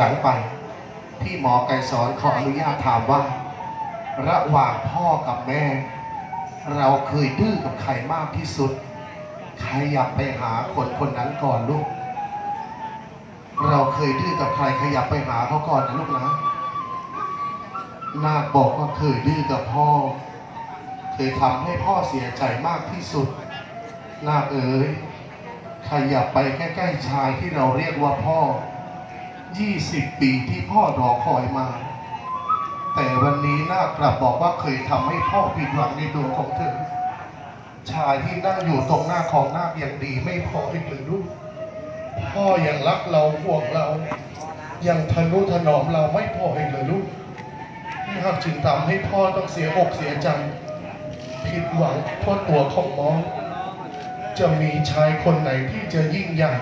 หลังไปที่หมอไกรสอนขออนุญาตถามว่า ระหว่างพ่อกับแม่ เราเคยดื้อกับใครมากที่สุด ใครอยากไปหาคนคนนั้นก่อนลูก เราเคยดื้อกับใครขยับไปหาเขาก่อนนะลูกนะนาคบอกว่าเคยดื้อกับพ่อ เคยทำให้พ่อเสียใจมากที่สุดนาคเอ๋ยขยับไปใกล้ๆชายที่เราเรียกว่าพ่อ 20 ปีที่พ่อรอคอยมา แต่วันนี้นากลับบอกว่าเคยทำให้พ่อผิดหวังในตัวของเธอ ชายที่นั่งอยู่ตรงหน้าของน้าคยังดีไม่พออีกเลยลูกพ่อยังรักเราห่วงเรา ยังทนุถนอมเราไม่พออีกเลยลูกนาคจึงทำให้พ่อต้องเสียอกเสียใจผิดหวังเพราะตัวของน้อง จะมีชายคนไหนที่จะยิ่งใหญ่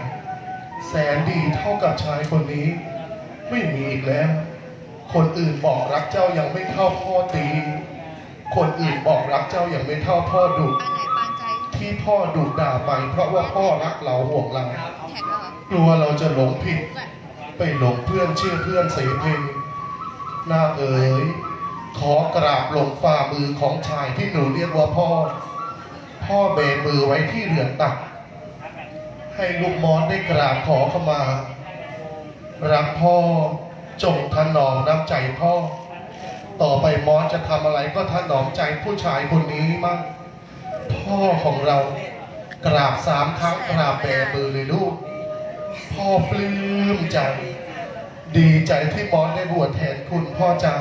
แสนดีเท่ากับชายคนนี้ ไม่มีอีกแล้ว คนอื่นบอกรักเจ้ายังไม่เท่าพ่อตี คนอื่นบอกรักเจ้ายังไม่เท่าพ่อดุที่พ่อดุด่าไป เพราะว่าพ่อรักเราห่วงเรากลัวเราจะหลงผิด ไปหลงเพื่อนเชื่อเพื่อนเสเพลนาเอ๋ยขอกราบลงฝ่ามือของชายที่หนูเรียกว่าพ่อ พ่อเบมือไว้ที่เรือนตัก ให้ลูกมอสได้กราบขอเข้ามา รักพ่อจงถนอมน้ำใจพ่อ ต่อไปมอสจะทำอะไรก็ถนอมใจผู้ชายคนนี้มั่งพ่อของเรากราบสามครั้งกราบแบมือเลยลูก พ่อปลื้มใจ ดีใจที่มอสได้บวชแทนคุณพ่อจ๋า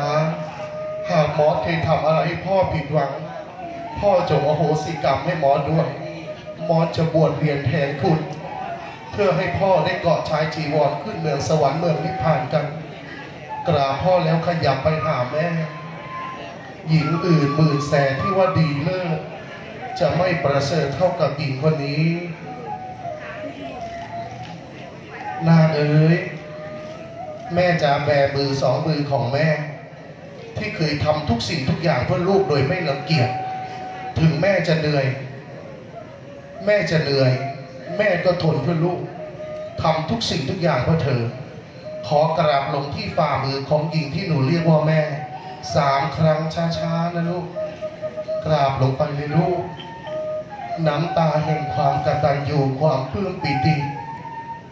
หากมอสเคยทำอะไรให้พ่อผิดหวัง พ่อจงอโหสิกรรมให้มอสด้วย มอสจะบวชเรียนแทนคุณ เพื่อให้พ่อได้เกาะชายจีวรขึ้นเมืองสวรรค์เมืองนิพพานกัน กราบพ่อแล้วขยับไปหาแม่ หญิงอื่นหมื่นแสนที่ว่าดีเลิศจะไม่ประเสริฐเท่ากับหญิงคนนี้นางเอ๋ยแม่จะแบมือสองมือของแม่ ที่เคยทำทุกสิ่งทุกอย่างเพื่อลูกโดยไม่รังเกียจถึงแม่จะเหนื่อย แม่จะเหนื่อย แม่ก็ทนเพื่อลูกทำทุกสิ่งทุกอย่างเพื่อเธอ ขอกราบลงที่ฝ่ามือของหญิงที่หนูเรียกว่าแม่สามครั้งช้าๆนะลูก กราบลงไปเลยลูก น้ำตาแห่งความกตัญญูความปลื้มปิติ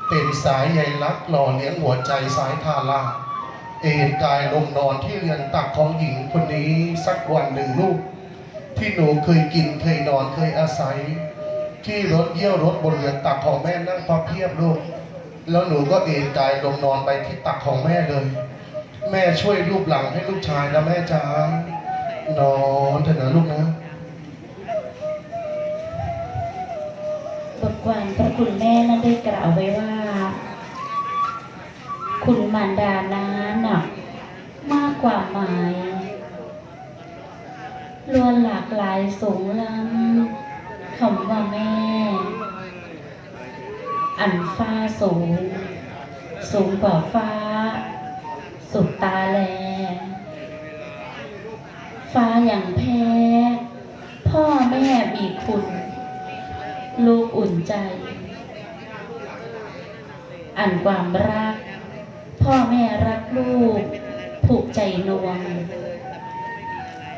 เป็นสายใยลักหล่อเลี้ยงหัวใจสายทาราเอนกายลงนอนที่เรือนตักของหญิงคนนี้สักวันหนึ่งลูก ที่หนูเคยกินเคยนอนเคยอาศัย ที่รถเยี่ยวรถบนเรือนตักของแม่นั่งพับเพียบลูก แล้วหนูก็เอนกายลงนอนไปที่ตักของแม่เลย แม่ช่วยรูปหลังให้ลูกชายนะแม่จ๋านอนเถอะนะลูกนะบทความพระคุณแม่นั้นได้กล่าวไว้ว่า คุณมารดานั้นน่ะมากกว่าหมายล้วนหลากหลายสูงล้ คำว่าแม่ อันฟ้าสูง สูงกว่าฟ้า สุดตาแล ฟ้าอย่างแพ้ พ่อแม่มีคุณ ลูกอุ่นใจ อันความรัก พ่อแม่รักลูก ผูกใจนวง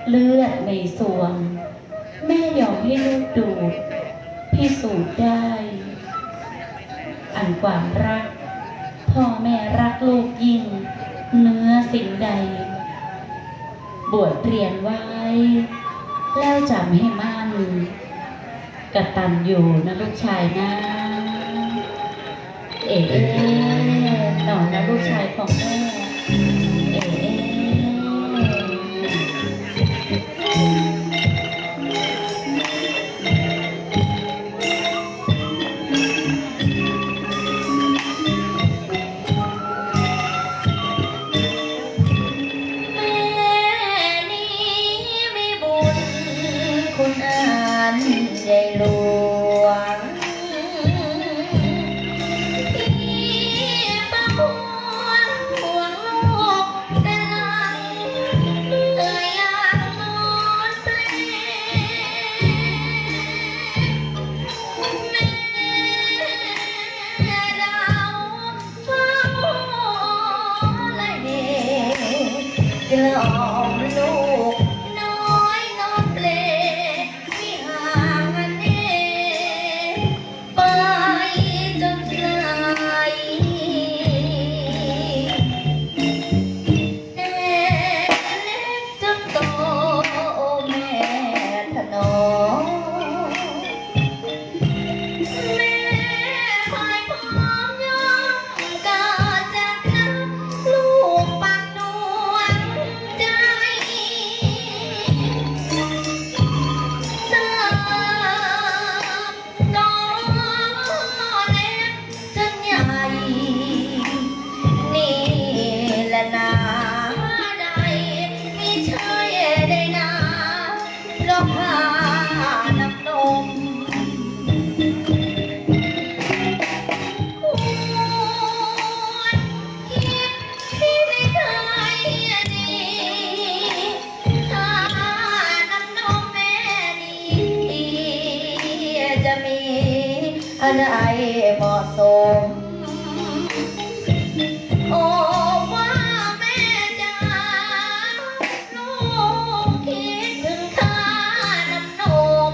เลือดในสวง แม่ยอมให้ลูกดูพิสูจน์ได้ อันความรัก พ่อแม่รักลูกยิ่ง เนื้อสิ่งใด บวชเรียนไว้ แล้วจำให้มั่นกระตันอยู่นะลูกชายนะ เอ๋หนอนนะลูกชายของแม่ ใอะไรเหมาะสม โอ้ว่าแม่จ๋าลูกคิดถึงค่าน้ำนม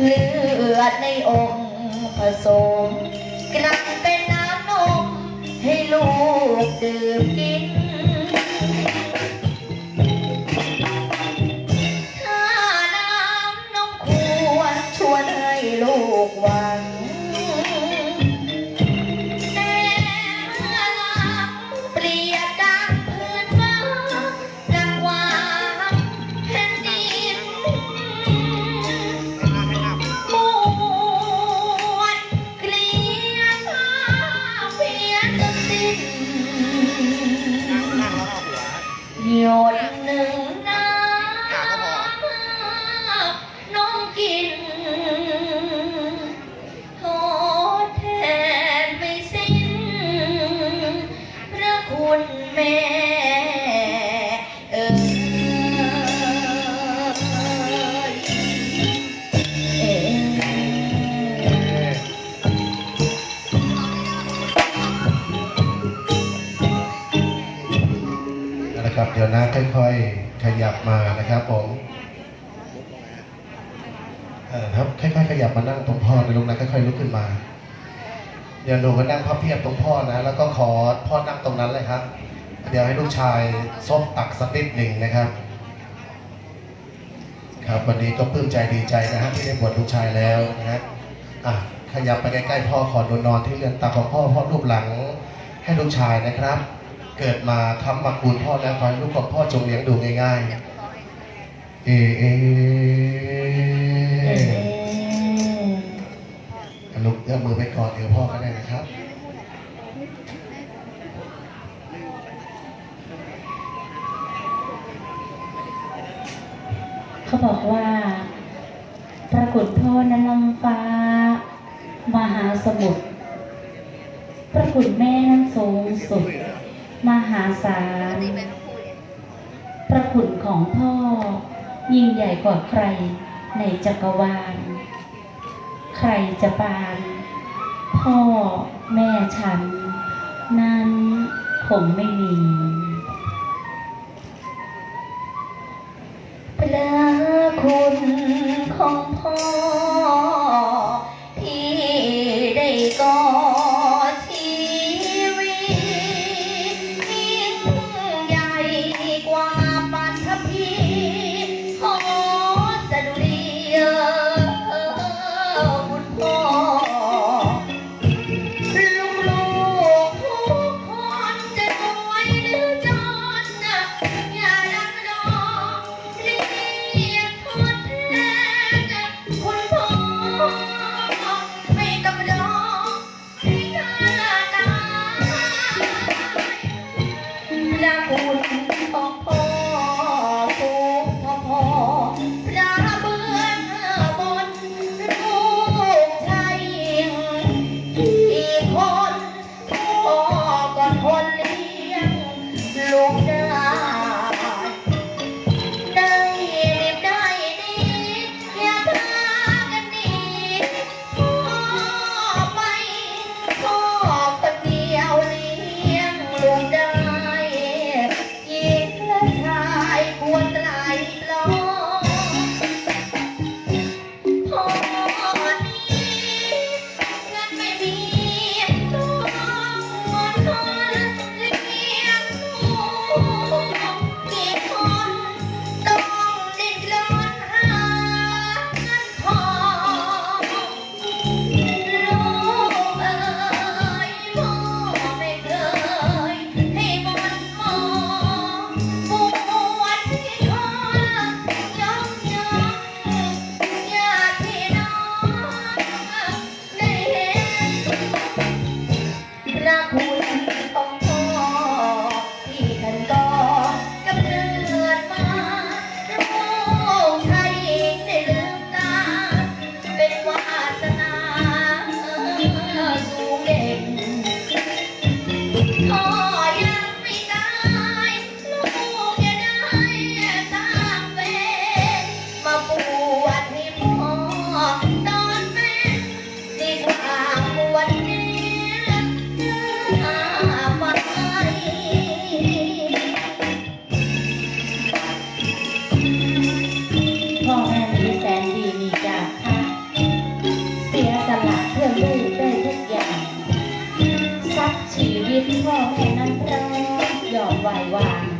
เลือดในองค์ผสมกลับเป็นน้ำนม ให้ลูกดื่มกิน เดี๋ยวหนูก็นั่งพับเพียบตรงพ่อนะ แล้วก็ขอพ่อนั่งตรงนั้นเลยครับ เดี๋ยวให้ลูกชายซบตักสักนิดหนึ่งนะครับ ครับวันนี้ก็ปลื้มใจดีใจนะฮะที่ได้บวชลูกชายแล้วนะฮะอะขยับไปใกล้ๆพ่อขอดูนอนที่เรือนตาของพ่อพ่อรูปหลังให้ลูกชายนะครับ เกิดมาทำมาคูณพ่อแล้วขอให้ลูกของพ่อจงเลี้ยงดูง่ายๆ เอเอ ลูกเอื้อมมือไปกอดเอวพ่อก็ได้นะครับเขาบอกว่าพระคุณพ่อนั้นลำฟ้ามหาสมุทรพระคุณแม่นั้นสูงสุด มหาศาลพระคุณของพ่อยิ่งใหญ่กว่าใครในจักรวาล ใครจะปาน พ่อแม่ฉัน นั้นคงไม่มีพระคุณของพ่อ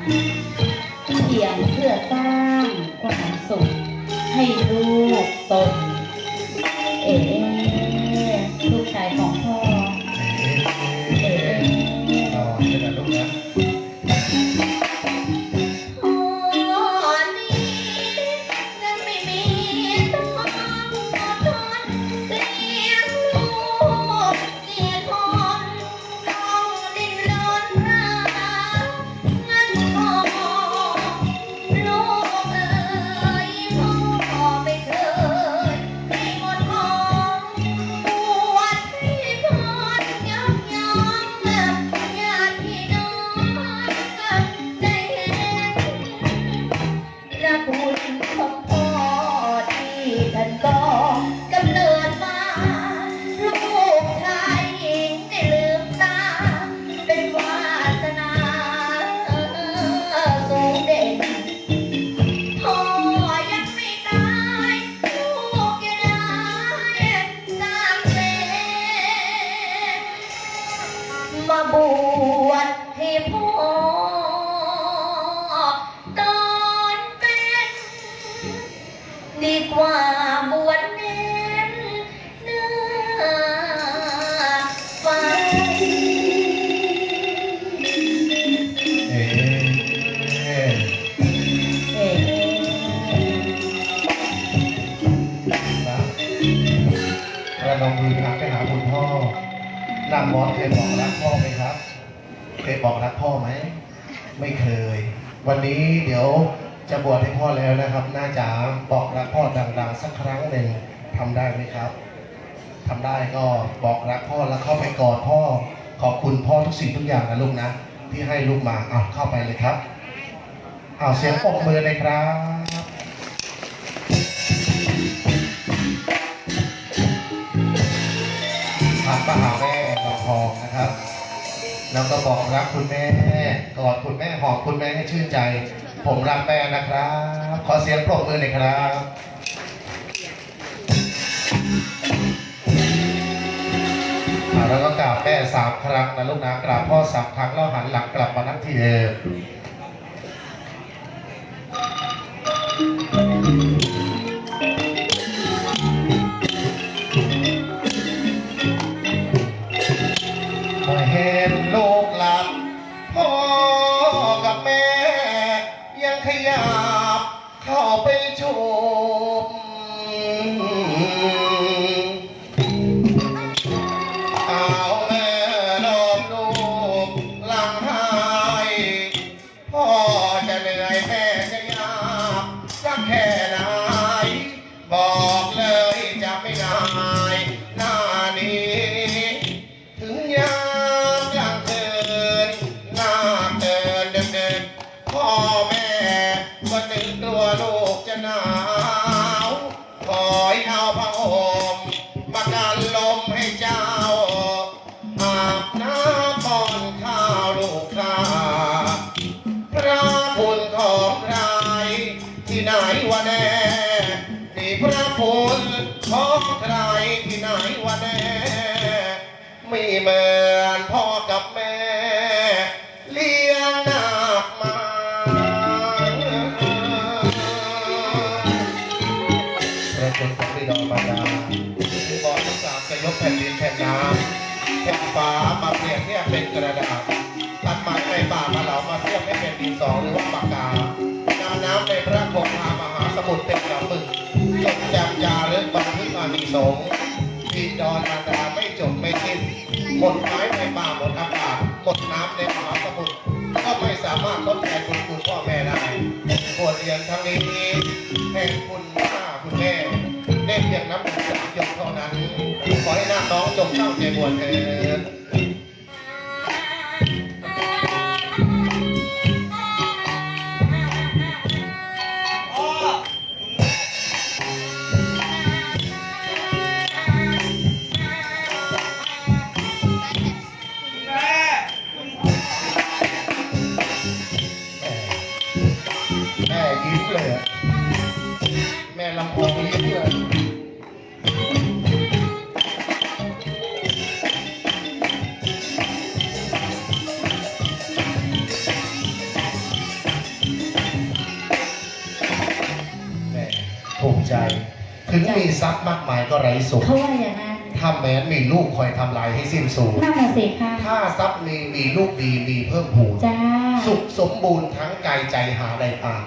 เพียงเพื่อสร้างความสุขให้ลูกตน นางมอสเคยบอกรักพ่อไหมครับ เคยบอกรักพ่อไหม ไม่เคย วันนี้เดี๋ยวจะบวชให้พ่อแล้วนะครับ น่าจะบอกรักพ่อดังๆสักครั้งหนึ่งทำได้ไหมครับทำได้ก็บอกรักพ่อแล้วเข้าไปกอดพ่อ ขอบคุณพ่อทุกสิ่งทุกอย่างนะลูกนะ ที่ให้ลูกมาเอาเข้าไปเลยครับเอาเสียงปรบมือเลยครับ แล้วก็บอกรักคุณแม่กอดคุณแม่หอมคุณแม่ให้ชื่นใจ ผมรักแม่นะครับ ขอเสียงปรบมือหน่อยครับแล้วก็กราบแม่สามครั้งนะลูกนะกราบพ่อสามครั้งแล้วหันหลังกลับมานั่งที่เดิม บ บิดามารดาที่อกทุกสามจะยกแผ่นดินแผ่นน้ำแผ่นฟ้ามาเปลี่ยนเนี่ยเป็นกระดาษตัดไม้ในป่ามาเหลามาเทียบให้เป็นดินสอหรือว่าปากกาน้ำน้ำในพระคงคามหาสมุทรเป็นหนังมึกจดจำยาเรื่องบันทึกอานิสงส์ที่ดอนมาดาไม่จบไม่สิ้นหมดไม้ในป่าหมดอากาศหมดน้ำในมหาสมุทรก็ไม่สามารถทดแทนคุณคุณพ่อแม่ได้บทเรียนทั้งนี้แห่งคุณ ได้เพียงน้ำหนึ่งสาหยดเท่านั้นขอให้หน้าน้องจงเศร้าใจบวนเถิด กมายก็ไร้สุขเขาว่าอย่างนั้นถ้าแม้นมีลูกคอยทำลายให้สิ้นสูญนั่นน่ะสิค่ะถ้าทรัพย์มีมีลูกดีมีเพิ่มพูนจ้าสุขสมบูรณ์ทั้งกายใจหาได้ทาง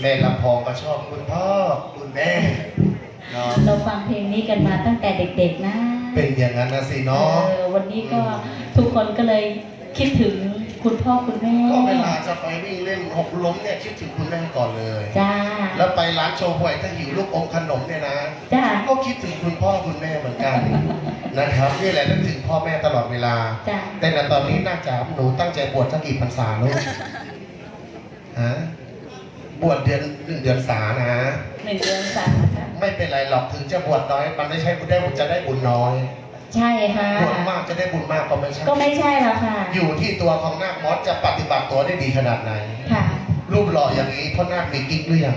แม่ลำพองก็ชอบคุณพ่อคุณแม่เนาะเราฟังเพลงนี้กันมาตั้งแต่เด็กๆนะ เป็นอย่างนั้นนะสิเอเนาะอวันนี้ก็ทุกคนก็เลย คิดถึงคุณพ่อคุณแม่ ก็เวลาจะไปวิ่งเล่นหกล้มเนี่ยคิดถึงคุณแม่ก่อนเลย จ้า แล้วไปร้านโชว์หวยถ้าหิวลูกอมขนมเนี่ยนะจ้า ก็คิดถึงคุณพ่อคุณแม่เหมือนกัน นะครับนี่แหละนึกถึงพ่อแม่ตลอดเวลา จ้าแต่ในตอนนี้น่าจะหนูตั้งใจบวชสักกี่พรรษาลูกฮะบวชเดือนหนึ่งเดือนสานะ หนึ่งเดือนสามค่ะ ไม่เป็นไรหรอกถึงจะบวชน้อย มันไม่ใช่บุญได้บุญจะได้บุญน้อย ใช่ค่ะบวชมากจะได้บุญมากก็ไม่ใช่ ก็ไม่ใช่แล้วค่ะ อยู่ที่ตัวของนาคมอสจะปฏิบัติตัวได้ดีขนาดไหน ค่ะ รูปหล่ออย่างนี้พ่อนาคมีกิ๊กหรือยัง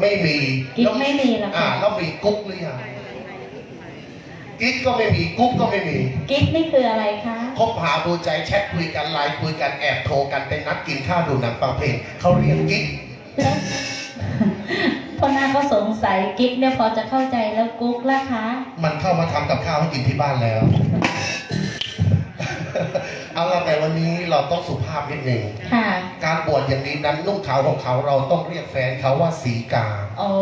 ไม่มีกิ๊กแล้วไม่มีหรอกอ่าค่ะแล้วมีกุ๊กหรือยัง กิ๊กก็ไม่มีกุ๊กก็ไม่มี กิ๊กนี่คืออะไรคะคบหาดูใจแชทคุยกันไลน์คุยกันแอบโทรกันไปนัดกินข้าวดูหนังฟังเพลงเขาเรียกกิ๊ก แล้ว พ่อหน้าก็สงสัยกิ๊กเนี่ยพอจะเข้าใจแล้วกุ๊กล่ะคะ มันเข้ามาทำกับข้าวให้กินที่บ้านแล้ว เอาละแต่วันนี้เราต้องสุภาพนิดหนึ่ง ค่ะการบวชอย่างนี้นั้นนุ่งขาวของเขาเราต้องเรียกแฟนเขาว่าสีกา อ๋อ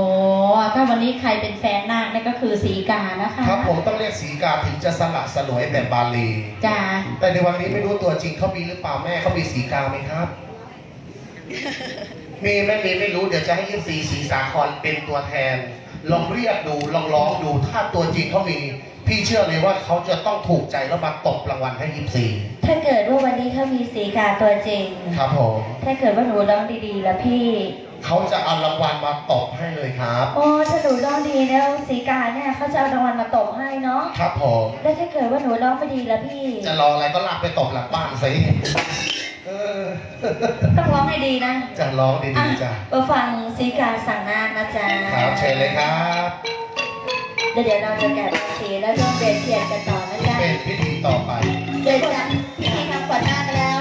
ถ้าวันนี้ใครเป็นแฟนนาคนี่ก็คือสีกานะคะครับผมต้องเรียกสีกาถึงจะสละสลวยแบบบาลี จ้าแต่ในวันนี้ไม่รู้ตัวจริงเขามีหรือเปล่าแม่เขามีสีกาไหมครับ มีไม่มีไม่รู้เดี๋ยวจะให้ยิปซีสีสาครเป็นตัวแทน ลองเรียกดูลองร้องดูถ้าตัวจริงเขามี พี่เชื่อเลยว่าเขาจะต้องถูกใจแล้วมาตบรางวัลให้ยิปซีถ้าเกิดว่าวันนี้เขามีสีกาตัวจริง ครับผมถ้าเกิดว่าหนูร้องดีๆ แล้วพี่ เขาจะเอารางวัลมาตบให้เลยครับ โอ้ถ้าหนูร้องดีแล้วสีกาเนี่ยเขาจะเอารางวัลมาตบให้เนาะครับผมแล้วถ้าเกิดว่าหนูร้องไม่ดีแล้วพี่ จะรออะไรก็ลากไปตบหลังบ้านสิเออต้องร้องให้ดีนะจะร้องอะดีๆจ้ะมาฟังสีกาสั่งนาคนะจ๊ะครับเชิญเลยครับเดี๋ยวเดี๋ยวเราจะแกะภาษีแล้วร่วมเรียนเทียนกันต่อนะจ๊ะเป็นพิธีต่อไปเดี๋ยวจากที่ทำก่อนหน้าแล้ว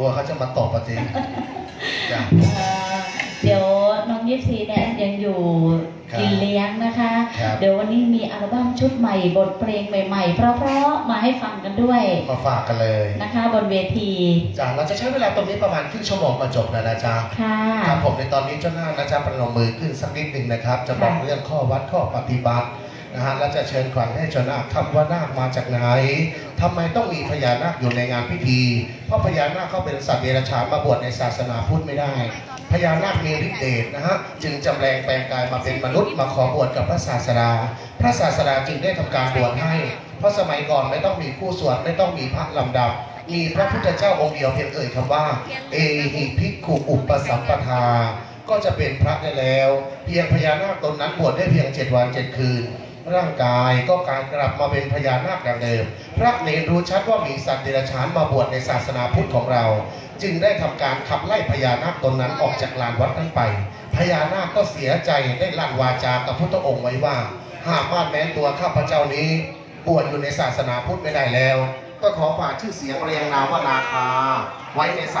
ลัวเขาจะมาตบปะจริงจ้ะ เอ่อเดี๋ยวน้องยิปซีเนี่ยยังอยู่ครับกินเลี้ยงนะคะ ครับ เดี๋ยววันนี้มีอัลบั้มชุดใหม่บทเพลงใหม่ๆ เพราะๆมาให้ฟังกันด้วยมาฝากกันเลยนะคะบนเวทีจ้ะเราจะใช้เวลาตรงนี้ประมาณครึ่งชั่วโมงมาจบแล้วนะจ๊ะ ค่ะ ครับผมในตอนนี้เจ้าหน้านะจ๊ะประนมมือขึ้นสักนิดหนึ่งนะครับ จะบอกค่ะ เรื่องข้อวัดข้อปฏิบัติ นะฮะแล้วจะเชิญขวัญให้เจ้านาคคำว่านาคมาจากไหนทำไมต้องมีพญานาคอยู่ในงานพิธี เพราะพญานาคเขาเป็นสัตว์เดรัจฉานมาบวชในศาสนาพุทธไม่ได้ พญานาคมีฤทธิ์เดชนะฮะจึงจำแรงแปลงกายมาเป็นมนุษย์มาขอบวชกับพระศาสดา พระศาสดาจึงได้ทำการบวชให้ เพราะสมัยก่อนไม่ต้องมีผู้สวดไม่ต้องมีพระลำดับมีพระพุทธเจ้าองค์เดียวเพียงเอ่ยคำว่า เอหิภิกขุอุปสัมปทา ก็จะเป็นพระได้แล้ว เพียงพญานาคตนนั้นบวชได้เพียงเจ็ดวันเจ็ดคืน ร่างกายก็การกลับมาเป็นพญานาคดังเดิม พระเนรรู้ชัดว่ามีสัตว์เดรัจฉานมาบวชในศาสนาพุทธของเรา จึงได้ทำการขับไล่พญานาคตนนั้นออกจากลานวัดนั้นไป พญานาคก็เสียใจได้ลั่นวาจากับพุทธองค์ไว้ว่า หากมาแม้นตัวข้าพเจ้านี้ บวชอยู่ในศาสนาพุทธไม่ได้แล้ว ก็ขอฝากชื่อเสียงเรียงนามว่านาคาไว้ในศา